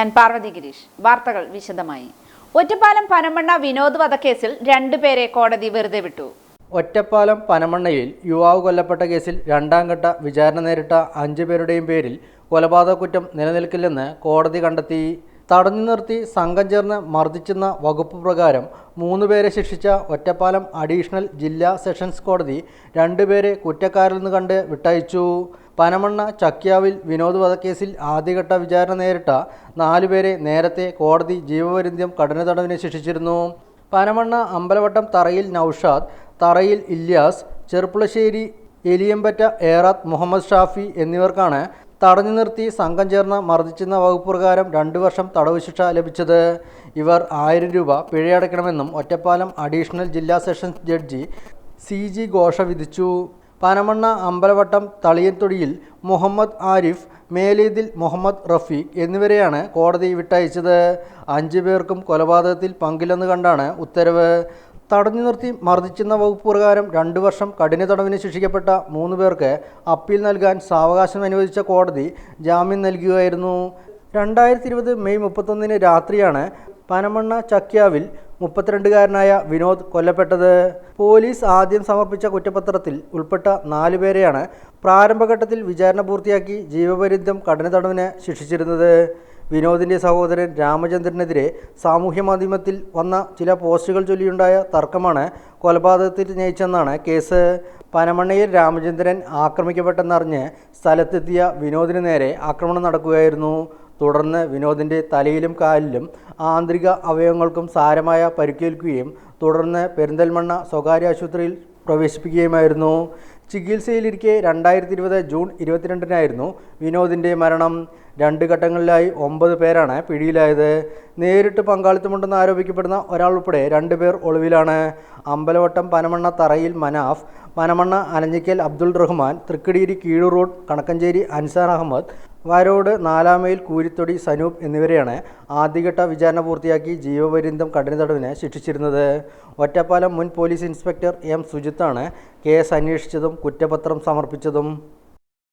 ഞാൻ പാർവതി ഗിരീഷ്. വാർത്തകൾ വിശദമായി. ഒറ്റപ്പാലം പനമണ്ണ വിനോദ് വധക്കേസിൽ രണ്ടുപേരെ കോടതി വെറുതെ വിട്ടു. ഒറ്റപ്പാലം പനമണ്ണയിൽ യുവാവ് കൊല്ലപ്പെട്ട കേസിൽ രണ്ടാം ഘട്ട വിചാരണ നേരിട്ട അഞ്ചു പേരുടെയും പേരിൽ കൊലപാതക കുറ്റം നിലനിൽക്കില്ലെന്ന് കോടതി കണ്ടെത്തി. തടഞ്ഞു നിർത്തി സംഘം ചേർന്ന് മർദ്ദിച്ചെന്ന വകുപ്പ് പ്രകാരം മൂന്ന് പേരെ ശിക്ഷിച്ച ഒറ്റപ്പാലം അഡീഷണൽ ജില്ലാ സെഷൻസ് കോടതി രണ്ടുപേരെ കുറ്റക്കാരിൽ നിന്ന് കണ്ട് വിട്ടയച്ചു. പനമണ്ണ ചക്യാവിൽ വിനോദ് വധക്കേസിൽ ആദ്യഘട്ട വിചാരണ നേരിട്ട നാലുപേരെ നേരത്തെ കോടതി ജീവപര്യന്തം കഠിന തടവിന് ശിക്ഷിച്ചിരുന്നു. പനമണ്ണ അമ്പലവട്ടം തറയിൽ നൌഷാദ് തറയിൽ ഇല്യാസ് ചെറുപ്പുളശ്ശേരി എലിയമ്പറ്റ ഏറാത്ത് മുഹമ്മദ് ഷാഫി എന്നിവർക്കാണ് തടഞ്ഞു നിർത്തി സംഘം ചേർന്ന് മർദ്ദിച്ചെന്ന വകുപ്പ് പ്രകാരം രണ്ടു വർഷം തടവ് ശിക്ഷ ലഭിച്ചത്. ഇവർ ആയിരം രൂപ പിഴയടയ്ക്കണമെന്നും ഒറ്റപ്പാലം അഡീഷണൽ ജില്ലാ sessions judge C G Ghosha വിധിച്ചു. പനമണ്ണ അമ്പലവട്ടം തളിയൻതൊടിയിൽ മുഹമ്മദ് ആരിഫ് മേലീദിൽ മുഹമ്മദ് റഫീഖ് എന്നിവരെയാണ് കോടതി വിട്ടയച്ചത്. അഞ്ചു പേർക്കും കൊലപാതകത്തിൽ പങ്കില്ലെന്ന് കണ്ടാണ് ഉത്തരവ്. തടഞ്ഞു നിർത്തി മർദ്ദിച്ചെന്ന വകുപ്പ് പ്രകാരം രണ്ടു വർഷം കഠിന തടവിന് ശിക്ഷിക്കപ്പെട്ട മൂന്ന് പേർക്ക് അപ്പീൽ നൽകാൻ സാവകാശം അനുവദിച്ച കോടതി ജാമ്യം നൽകുകയായിരുന്നു. രണ്ടായിരത്തി ഇരുപത് മെയ് മുപ്പത്തൊന്നിന് രാത്രിയാണ് പനമണ്ണ ചക്യാവിൽ മുപ്പത്തിരണ്ടുകാരനായ വിനോദ് കൊല്ലപ്പെട്ടത്. പോലീസ് ആദ്യം സമർപ്പിച്ച കുറ്റപത്രത്തിൽ ഉൾപ്പെട്ട നാലുപേരെയാണ് പ്രാരംഭഘട്ടത്തിൽ വിചാരണ പൂർത്തിയാക്കി ജീവപര്യന്തം കഠിന തടവിന് ശിക്ഷിച്ചിരുന്നത്. വിനോദിന്റെ സഹോദരൻ രാമചന്ദ്രനെതിരെ സാമൂഹ്യ മാധ്യമത്തിൽ വന്ന ചില പോസ്റ്റുകൾ ചൊല്ലിയുണ്ടായ തർക്കമാണ് കൊലപാതകത്തിൽ നയിച്ചെന്നാണ് കേസ്. പനമണ്ണയിൽ രാമചന്ദ്രൻ ആക്രമിക്കപ്പെട്ടെന്നറിഞ്ഞ് സ്ഥലത്തെത്തിയ വിനോദിന് നേരെ ആക്രമണം നടക്കുകയായിരുന്നു. തുടർന്ന് വിനോദിന്റെ തലയിലും കാലിലും ആന്തരിക അവയവങ്ങൾക്കും സാരമായ പരിക്കേൽക്കുകയും തുടർന്ന് പെരിന്തൽമണ്ണ സ്വകാര്യ ആശുപത്രിയിൽ പ്രവേശിപ്പിക്കുകയുമായിരുന്നു. ചികിത്സയിലിരിക്കെ രണ്ടായിരത്തി ഇരുപത് ജൂൺ ഇരുപത്തിരണ്ടിനായിരുന്നു വിനോദിന്റെ മരണം. രണ്ട് ഘട്ടങ്ങളിലായി ഒമ്പത് പേരാണ് പിടിയിലായത്. നേരിട്ട് പങ്കാളിത്തമുണ്ടെന്ന് ആരോപിക്കപ്പെടുന്ന ഒരാൾ ഉൾപ്പെടെ രണ്ട് പേർ ഒളിവിലാണ്. അമ്പലവട്ടം പനമണ്ണ തറയിൽ മനാഫ് പനമണ്ണ അനഞ്ഞിക്കൽ അബ്ദുൾ റഹ്മാൻ തൃക്കടിയേരി കീഴൂർ റോഡ് കണക്കഞ്ചേരി അൻസാർ അഹമ്മദ് വരോട് നാലാമയിൽ കൂരിത്തൊടി സനൂപ് എന്നിവരെയാണ് ആദ്യഘട്ട വിചാരണ പൂർത്തിയാക്കി ജീവപര്യന്തം കഠിന തടവിന് ശിക്ഷിച്ചിരുന്നത്. ഒറ്റപ്പാലം മുൻ പോലീസ് ഇൻസ്പെക്ടർ എം സുജിത്താണ് കേസ് അന്വേഷിച്ചതും കുറ്റപത്രം സമർപ്പിച്ചതും.